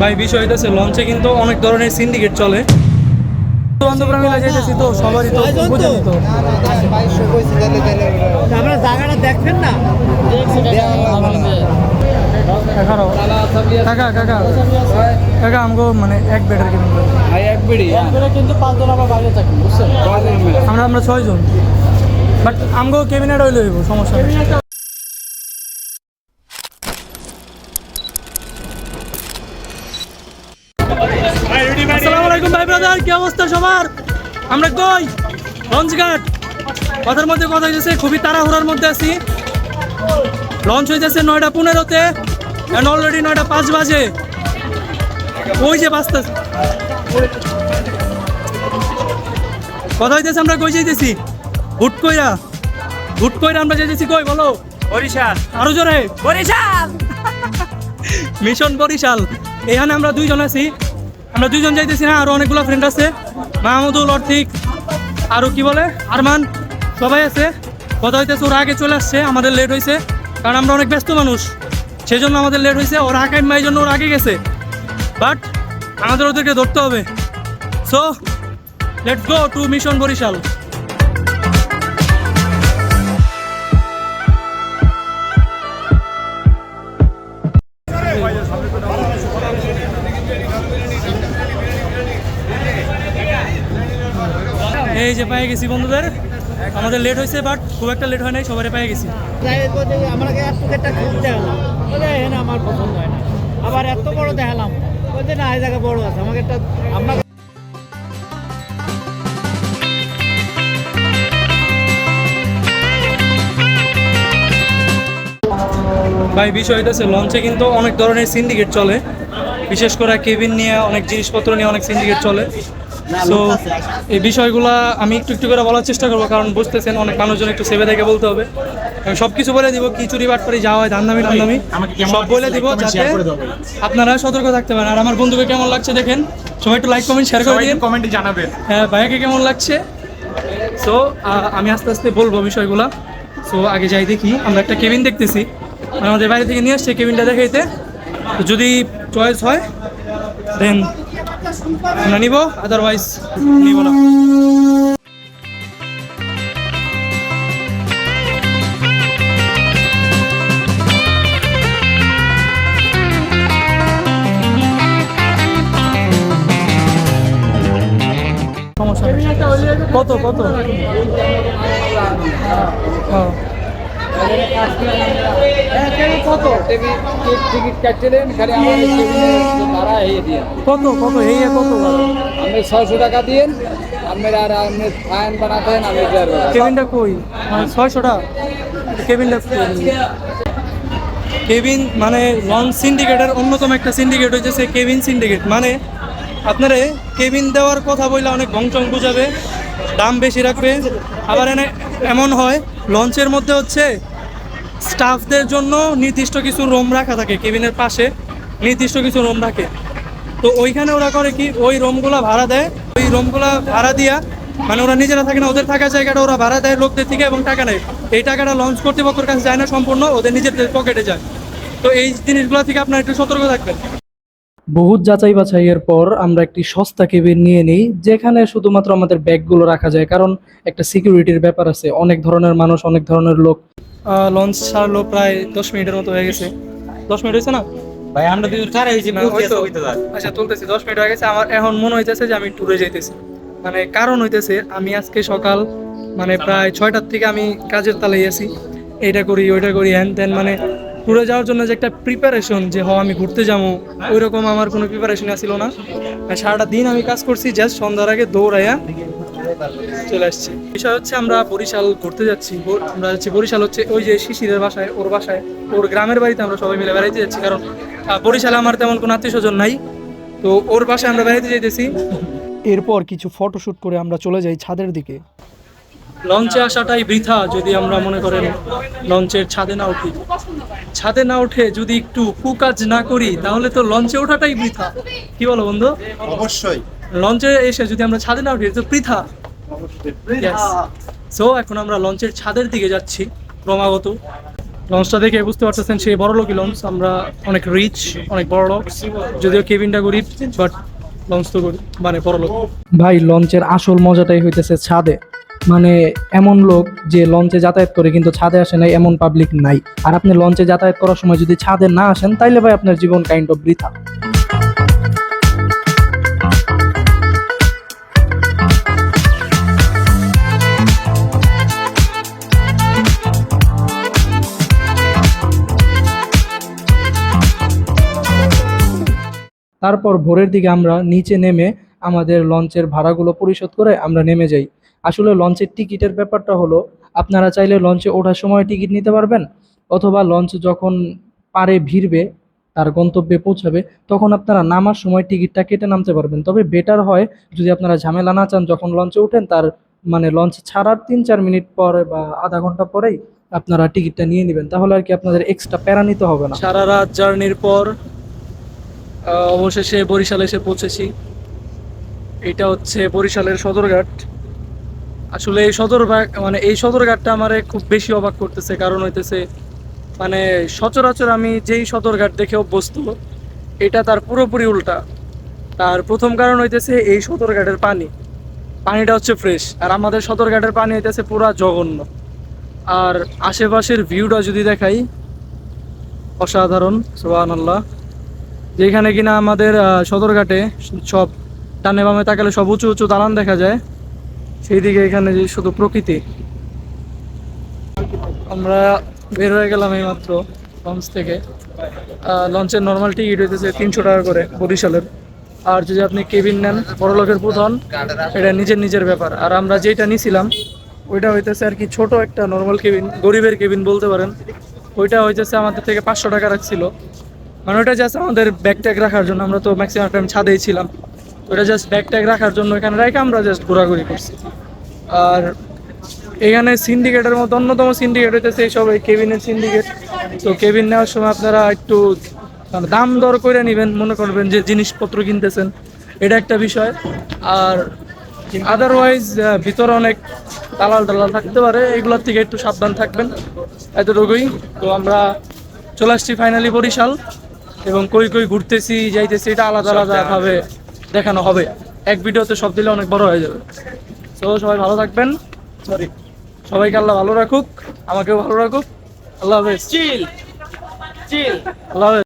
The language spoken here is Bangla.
ভাই বিষয় হইতেছে লঞ্চে কিন্তু অনেক ধরনের সিন্ডিকেট চলে। মিলে তো সবারই তো আপনারা জায়গাটা দেখছেন না? এগারো কাকা কাকা। কাকা আমগো মানে এক বেডের একবারে কিন্তু পাঁচজন আবার বাইরে থাকেন বুঝছেন? আমরা আমরা ছয়জন। বাট আমগো কেবিনেট হইলে হইব সমস্যা নেই আসসালামু আলাইকুম ভাই ব্রাদার কি অবস্থা সবার? আমরা কই? লঞ্চ ঘাট কথার মধ্যে কথা হইতেছে খুবই তাড়াহুড়ার মধ্যে আছি। লঞ্চ হইতেছে নয়টা পনেরোতে অ্যান্ড অলরেডি নয়টা পাঁচ বাজে। ওই যে বাজতেছে কথা হইতেছে আমরা কই যাইতেছি? হুট কইরা। হুট কইরা আমরা যাইতেছি কই বলো? বরিশাল। আরও জোরে। বরিশাল! মিশন বরিশাল। এখানে আমরা দুইজন আছি। আমরা দুজন যাইতেছি না, আরও অনেকগুলো ফ্রেন্ড আছে। মাহমুদুল, অর্থিক আরও কি বলে? আরমান, সবাই আছে। কথা হইতেছে, ওরা আগে চলে আসছে, আমাদের লেট হয়েছে কারণ আমরা অনেক ব্যস্ত মানুষ। সেই জন্য আমাদের লেট হয়েছে ওরা আগে মাই জন্য ওরা আগে গেছে। বাট আমাদের ওদেরকে ধরতে হবে। So let's go to mission Barishal এই যে পেয়ে গেছি বন্ধুদের। আমাদের লেট হয়েছে বাট খুব একটা লেট হয় নাই সবারই পেয়ে গেছি। আমার পছন্দ হয় না। আবার এত বড় দেখালাম। ওই না এই জায়গা বড় আছে। আমাকে একটা আপনার ভাই বিষয় হইতেছে লঞ্চে কিন্তু অনেক ধরনের সিন্ডিকেট চলে। বিশেষ করে কেবিন নিয়ে অনেক জিনিসপত্র নিয়ে অনেক সিন্ডিকেট চলে। তো এই বিষয়গুলো আমি একটু একটু করে বলার চেষ্টা করব কারণ বুঝতেছেন অনেক মানুষজন একটু সেভে দেখে বলতে হবে। আমি সব কিছু বলে দিব কি চুরি বাটপারি যাওয়া হয় ধান্দামি টান্দামি সব বলে দিব যাতে আপনারা সতর্ক থাকতে পারেন। আর আমার বন্ধুকে কেমন লাগছে দেখেন? সবাই একটু লাইক কমেন্ট শেয়ার করে দিন। কমেন্টে জানাবেন। হ্যাঁ ভাইয়াকে কেমন লাগছে? সো আমি আস্তে আস্তে বলব বিষয়গুলো। সো আগে যাই দেখি আমরা একটা কেবিন দেখতেছি। মানে আমাদের বাইরে থেকে নিয়ে আসছে কেবিনটা দেখাইতে। তো যদি চয়েস হয় দেন আমরা নিব আদারওয়াইজ নিব না সমস্যা নেই। কত কত হ্যাঁ কত? টিকিট কাটছিলেন খালি আমার ভাড়া হয়ে দিয়ে কত? কত এই কত? আপনি ছয়শো টাকা দিন আপনার আর আপনি ফাইন বানাতেন আমি কেবিনটা কই? মানে ছয়শোটা কেবিনটা কেবিন মানে লঞ্চ সিন্ডিকেটের অন্যতম একটা সিন্ডিকেট হচ্ছে কেবিন সিন্ডিকেট। মানে আপনারে কেবিন দেওয়ার কথা বললে অনেক ভংচং বুঝাবে দাম বেশি রাখবে। আবার এনে এমন হয় লঞ্চের মধ্যে হচ্ছে স্টাফদের জন্য নির্দিষ্ট কিছু রুম রাখা থাকে, কেবিনের পাশে নির্দিষ্ট কিছু রুম রাখে। তো ওইখানে ওরা করে কি, ওই রুমগুলো ভাড়া দেয়। ওই রুমগুলো ভাড়া দিয়া মানে ওরা নিজেরা থাকে না, ওদের থাকার জায়গাটা ওরা ভাড়া দেয় লোকদের থেকে এবং টাকা নেয়। এই টাকাটা লঞ্চ কর্তৃপক্ষের কাছে যায় না, সম্পূর্ণ ওদের নিজেদের পকেটে যায়। তো এই জিনিসগুলো থেকে আপনার একটু সতর্ক থাকবেন। বহুত যাচাই বাছাইয়ের পর আমরা একটি সস্তা কেবিন নিয়ে নিই, যেখানে শুধুমাত্র আমাদের ব্যাগগুলো রাখা যায়, কারণ একটা সিকিউরিটির ব্যাপার আছে। অনেক ধরনের মানুষ, অনেক ধরনের লোক। লঞ্চ ছাড়লো প্রায় দশ মিনিটের মতো হয়ে গেছে। দশ মিনিট হয়েছে না? ভাই আমরা দুজন কারে হয়েছি। আচ্ছা তুলতেছি দশ মিনিট হয়ে গেছে। আমার এখন মনে হইতেছে যে আমি ট্যুরে যাইতেছি। মানে কারণ হইতেছে আমি আজকে সকাল মানে প্রায় ছয়টার থেকে আমি কাজের তালাই আছি। এইটা করি ওইটা করি হ্যান ত্যান মানে ট্যুরে যাওয়ার জন্য যে একটা প্রিপারেশন যে হ আমি ঘুরতে যাব ওই রকম আমার কোনো প্রিপারেশন ছিল না। আর সারাটা দিন আমি কাজ করছি জাস্ট সন্ধ্যার আগে দৌড়াইয়া চলে আসছি। বিষয় হচ্ছে আমরা বরিশাল ঘুরতে যাচ্ছি। আমরা যাচ্ছি বরিশাল হচ্ছে ওই যে শিশিরের বাসায় ওর বাসায়। ওর গ্রামের বাড়িতে আমরা সবাই মিলে বেড়াইতে যাচ্ছি। কারণ বরিশালে আমার তেমন কোনো আত্মীয় স্বজন নাই। তো ওর বাসায় আমরা বেড়াইতে যাইতেছি। এরপর কিছু ফটোশুট করে আমরা চলে যাই ছাদের দিকে। লঞ্চে আসাটাই বৃথা যদি আমরা মনে করেন লঞ্চের ছাদে না উঠি। ছাদে না উঠে যদি একটু কুকাজ না করি তাহলে তো লঞ্চে ওঠাটাই বৃথা। কি বলো বন্ধু? অবশ্যই। লঞ্চে এসে যদি আমরা ছাদে না উঠি তো পৃথা সো এখন আমরা লঞ্চের ছাদের দিকে যাচ্ছি ক্রমাগত। লঞ্চটা দেখে বুঝতে পারতেছেন সেই বড় লোকই লঞ্চ আমরা অনেক রিচ অনেক বড় লোক যদিও কেবিনটা গরিব বাট লঞ্চ তো গরিব মানে বড় লোক। ভাই লঞ্চের আসল মজাটাই হইতেছে ছাদে। মানে এমন লোক যে লঞ্চে যাতায়াত করে কিন্তু ছাদে আসে নাই এমন পাবলিক নাই। আর আপনি লঞ্চে যাতায়াত করার সময় যদি ছাদে না আসেন তাইলে ভাই আপনার জীবন কাইন্ড অফ বৃথা। তারপর ভোরের দিকে আমরা নিচে নেমে আমাদের লঞ্চের ভাড়াগুলো পরিশোধ করে আমরা নেমে যাই। আসলে লঞ্চের টিকিটের ব্যাপারটা হলো, আপনারা চাইলে লঞ্চে ওঠার সময় টিকিট নিতে পারবেন, অথবা লঞ্চ যখন পারে ভিড়বে, তার গন্তব্যে পৌঁছাবে, তখন আপনারা নামার সময় টিকিটটা কেটে নামতে পারবেন। তবে বেটার হয় যদি আপনারা ঝামেলা না চান, যখন লঞ্চে ওঠেন, তার মানে লঞ্চ ছাড়ার তিন চার মিনিট পরে বা আধা ঘণ্টা পরেই আপনারা টিকিটটা নিয়ে নেবেন। তাহলে আর কি আপনাদের এক্সট্রা প্যারা নিতে হবে না। সারা রাত জার্নির পর অবশেষে বরিশালে এসে পৌঁছেছি। এটা হচ্ছে বরিশালের সদরঘাট। আসলে এই সদরঘাট মানে এই সদরঘাটটা আমারে খুব বেশি অবাক করতেছে। কারণ হইতেছে মানে সচরাচর আমি যেই সদরঘাট দেখে অভ্যস্ত, এটা তার পুরোপুরি উল্টা। তার প্রথম কারণ হইতেছে এই সদরঘাটের পানি। পানিটা হচ্ছে ফ্রেশ। আর আমাদের সদরঘাটের পানি হইতেছে পুরা জঘন্য। আর আশেপাশের ভিউটা যদি দেখাই, অসাধারণ সুবহান আল্লাহ যেখানে কিনা আমাদের সদরঘাটে সব ডানে বামে তাকালে সব উঁচু উঁচু দালান দেখা যায়। সেই দিকে এখানে যে শুধু প্রকৃতি। আমরা বের হয়ে গেলাম এই মাত্র লঞ্চ থেকে। লঞ্চের নর্মাল টিকিট হইতেছে তিনশো টাকা করে বরিশালের। আর যদি আপনি কেবিন নেন, বড় লোকের প্রধান, এটা নিজের নিজের ব্যাপার। আর আমরা যেটা নিছিলাম, ওইটা হইতেছে আর কি ছোট একটা নর্মাল কেবিন গরিবের কেবিন বলতে পারেন। ওইটা হইতেছে আমাদের থেকে পাঁচশো টাকা রাখছিল। মানে ওটা জাস্ট আমাদের ব্যাগ ট্যাগ রাখার জন্য, আমরা তো ম্যাক্সিমাম টাইম ছাদেই ছিলাম। ওটা জাস্ট ব্যাগ ট্যাগ রাখার জন্য এখানে রেখে আমরা জাস্ট ঘোরাঘুরি করছি। আর এখানে সিন্ডিকেটের মতো অন্যতম সিন্ডিকেট হইতেছে এইসব এই কেবিনের সিন্ডিকেট তো কেবিন নেওয়ার সময় আপনারা একটু দাম দর করে নেবেন, মনে করবেন যে জিনিসপত্র কিনতেছেন। এটা একটা বিষয়। আর আদারওয়াইজ ভিতরে অনেক দালাল দালাল থাকতে পারে, এগুলোর থেকে একটু সাবধান থাকবেন। এতটুকুই। তো আমরা চলে আসছি ফাইনালি বরিশাল। এবং কই কই ঘুরতেছি যাইতেছি এটা আলাদা আলাদা ভাবে দেখানো হবে। এক ভিডিওতে সব দিলে অনেক বড় হয়ে যাবে। তো সবাই ভালো থাকবেন। সরি সবাইকে আল্লাহ ভালো রাখুক আমাকেও ভালো রাখুক। আল্লাহ হাফেজ। চিল চিল আল্লাহ হাফেজ।